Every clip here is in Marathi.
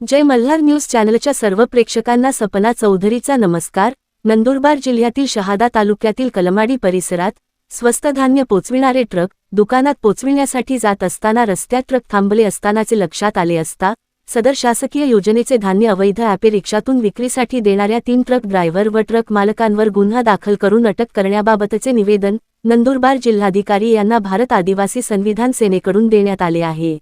जय मल्हार न्यूज चॅनलच्या सर्व प्रेक्षकांना सपना चौधरीचा नमस्कार. नंदुरबार जिल्ह्यातील शहादा तालुक्यातील कलमाडी परिसरात स्वस्त धान्य पोचविणारे ट्रक दुकानात पोचविण्यासाठी जात असताना रस्त्यात ट्रक थांबले असतानाचे लक्षात आले असता सदर शासकीय योजनेचे धान्य अवैध ॲपे रिक्षातून विक्रीसाठी देणाऱ्या तीन ट्रक ड्रायव्हर व ट्रक मालकांवर गुन्हा दाखल करून अटक करण्याबाबतचे निवेदन नंदुरबार जिल्हाधिकारी यांना भारत आदिवासी संविधान सेनेकडून देण्यात आले आहे.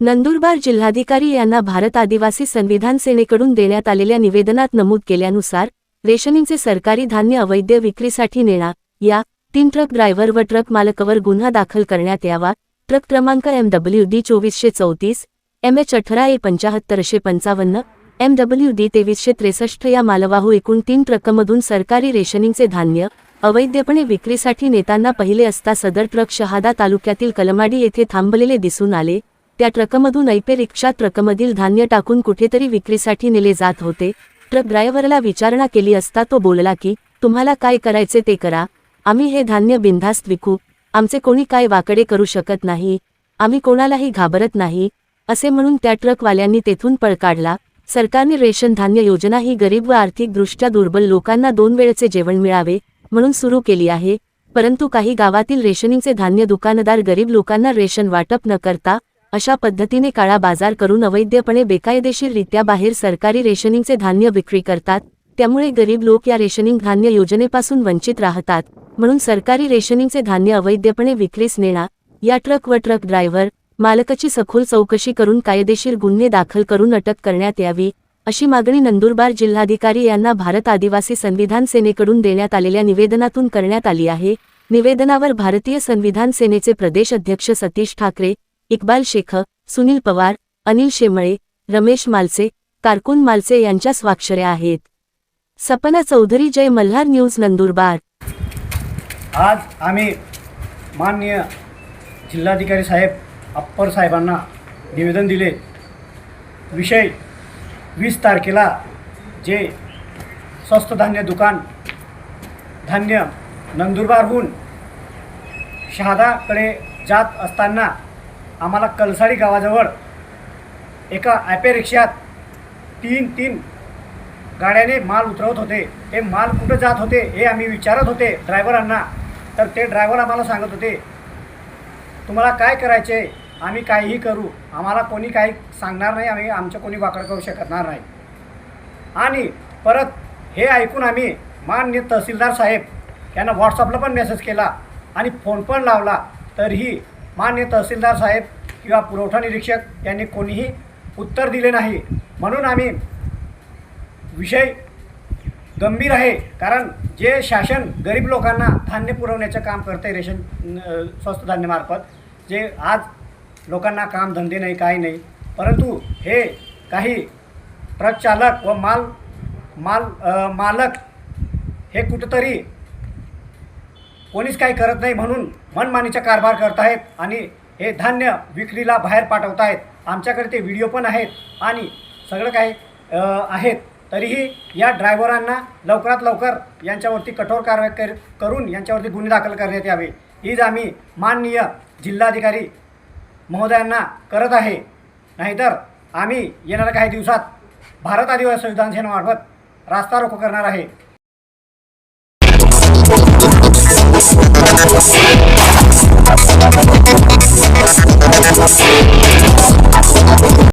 नंदुरबार जिल्हाधिकारी यांना भारत आदिवासी संविधान सेनेकडून देण्यात आलेल्या निवेदनात नमूद केल्यानुसार रेशनिंगचे सरकारी धान्य अवैध विक्रीसाठी नेणा या तीन ट्रक ड्रायव्हर व ट्रक मालकावर गुन्हा दाखल करण्यात यावा ट्रक क्रमांक एम डब्ल्यू डी चोवीसशे चौतीस एम एच अठरा ए पंचाहत्तरशे पंचावन्न एम डब्ल्यू डी तेवीसशे त्रेसष्ट या मालवाहू एकूण तीन ट्रकमधून सरकारी रेशनिंगचे धान्य अवैधपणे विक्रीसाठी नेताना पहिले असता सदर ट्रक शहादा तालुक्यातील कलमाडी येथे थांबलेले दिसून आले. त्या ट्रकमधून ऐपे रिक्षा ट्रकमधील धान्य टाकून कुठेतरी विक्रीसाठी नेले जात होते. ट्रक ड्रायव्हरला विचारणा केली असता तो बोलला की तुम्हाला काय करायचे ते करा. आम्ही हे धान्य बिनधास्त विकू. आमचे कोणी काय वाकडे करू शकत नाही. आम्ही कोणालाही घाबरत नाही. असे म्हणून त्या ट्रकवाल्यांनी तेथून पळ काढला. सरकारने रेशन धान्य योजना ही गरीब व आर्थिकदृष्ट्या दुर्बल लोकांना दोन वेळचे जेवण मिळावे म्हणून सुरू केली आहे. परंतु काही गावातील रेशनिंगचे धान्य दुकानदार गरीब लोकांना रेशन वाटप न करता अशा पद्धतीने काळा बाजार करून अवैधपणे बेकायदेशीररित्या बाहेर सरकारी रेशनिंगचे धान्य विक्री करतात. त्यामुळे गरीब लोक या रेशनिंग धान्य योजनेपासून वंचित राहतात. म्हणून सरकारी रेशनिंगचे धान्य अवैधपणे विक्रीस नेणार या ट्रक व ट्रक ड्रायव्हर मालकाची सखोल चौकशी करून कायदेशीर गुन्हे दाखल करून अटक करण्यात यावी अशी मागणी नंदुरबार जिल्हाधिकारी यांना भारत आदिवासी संविधान सेनेकडून देण्यात आलेल्या निवेदनातून करण्यात आली आहे. निवेदनावर भारतीय संविधान सेनेचे प्रदेश अध्यक्ष सतीश ठाकरे इक्बाल शेख सुनील पवार अनिल शेमळे रमेश मालसे कारकुन मालसे यांच्या स्वाक्षऱ्या आहेत. सपना चौधरी जय मल्हार न्यूज नंदुरबार. आज आम्ही माननीय जिल्हाधिकारी साहेब अप्पर साहेबांना निवेदन दिले. विषय वीस तारखेला जे स्वस्त धान्य दुकान धान्य नंदुरबारहून शहादाकडे जात असताना आम्हाला कलसाडी गावाजवळ एका ॲपे रिक्षात तीन तीन गाड्याने माल उतरवत होते. हे माल कुठं जात होते हे आम्ही विचारत होते ड्रायव्हरांना. तर ते ड्रायव्हर आम्हाला सांगत होते तुम्हाला काय करायचे? आम्ही काहीही करू आम्हाला कोणी काही सांगणार नाही आम्ही आमचं कोणी वाकड करू शकणार नाही. आणि परत हे ऐकून आम्ही मान्य तहसीलदार साहेब यांना व्हॉट्सअपला पण मेसेज केला आणि फोन पण लावला. तरीही मान्य तहसीलदार साहेब किंवा पुरवठा निरीक्षक यांनी कोणीही उत्तर दिले नाही. म्हणून आम्ही विषय गंभीर आहे कारण जे शासन गरीब लोकांना धान्य पुरवण्याचं काम करते रेशन स्वस्त धान्यमार्फत जे आज लोकांना काम धंदे नाही काही नाही. परंतु हे काही ट्रकचालक व माल माल आ, मालक हे कुठंतरी कोणीच काही करत नाही म्हणून मनमानीचा कारभार करत आहेत आणि हे धान्य विक्रीला बाहेर पाठवत आहेत आमच्याकडे ते व्हिडिओ पण आहेत आणि सगळं काही आहेत. तरीही या ड्रायव्हरांना लवकरात लवकर यांच्यावरती कठोर कारवाई कर करून यांच्यावरती गुन्हे दाखल करण्यात यावे. हीच आम्ही माननीय जिल्हाधिकारी महोदयांना करत आहे. नाहीतर आम्ही येणाऱ्या काही दिवसात भारत आदिवासी संविधान सेनेमार्फत रास्ता रोको करणार आहे.